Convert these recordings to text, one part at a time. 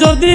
যদি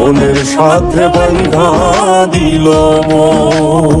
মনের সাথে বন্ধা দিল মন।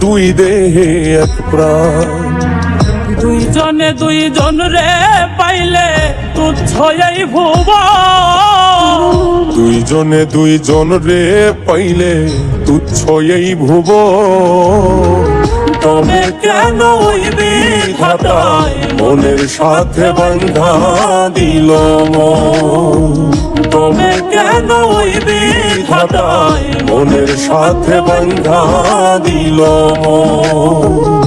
দুই দেহে এক প্রাণ। দুইজনে দুইজন রে পাইলে তুচ্ছ এই ভুব দুইজনে দুইজন রে পাইলে তুচ্ছ এই ভুব তবে কেন ওই বিধাতায় মনের সাথে বন্ধা দিল মন। তবে কেন ওই বিধাতায় মনের সাথে বন্ধা দিল মন।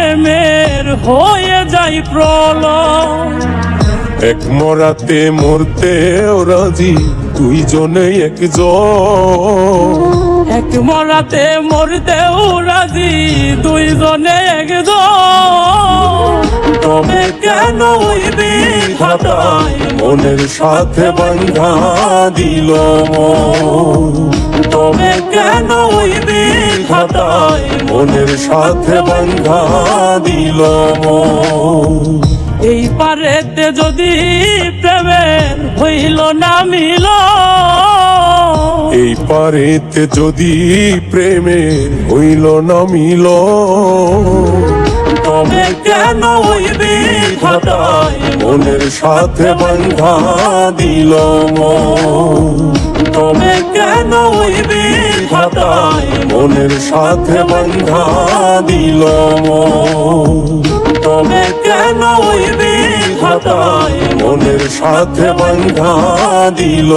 প্রেমের হয়ে যাই প্রলয়। এক মরাতে মরতে রাজি দুইজনে একজন। এক মরাতে মরতেও রাজি দুইজনে একজন। তবে কেন বিধাতায় মনের সাথে বন্ধা দিল? তবে কেন ওই বিধাতায় মনের সাথে বন্ধা দিল। এই পারেতে যদি প্রেমের হইল না মিল এই পারেতে যদি প্রেমের হইল না মিল তবে কেন ওই বিধাতায় মনের সাথে বন্ধা দিল। তবে কেন ওই বিধাতায় মনের সাথে বন্ধা দিল। তবে কেন ওই বিধাতায় মনের সাথে বন্ধা দিল।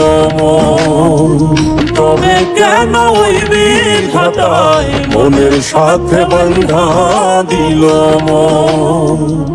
তবে কেন ওই বিধাতায় মনের সাথে বন্ধা দিল মন।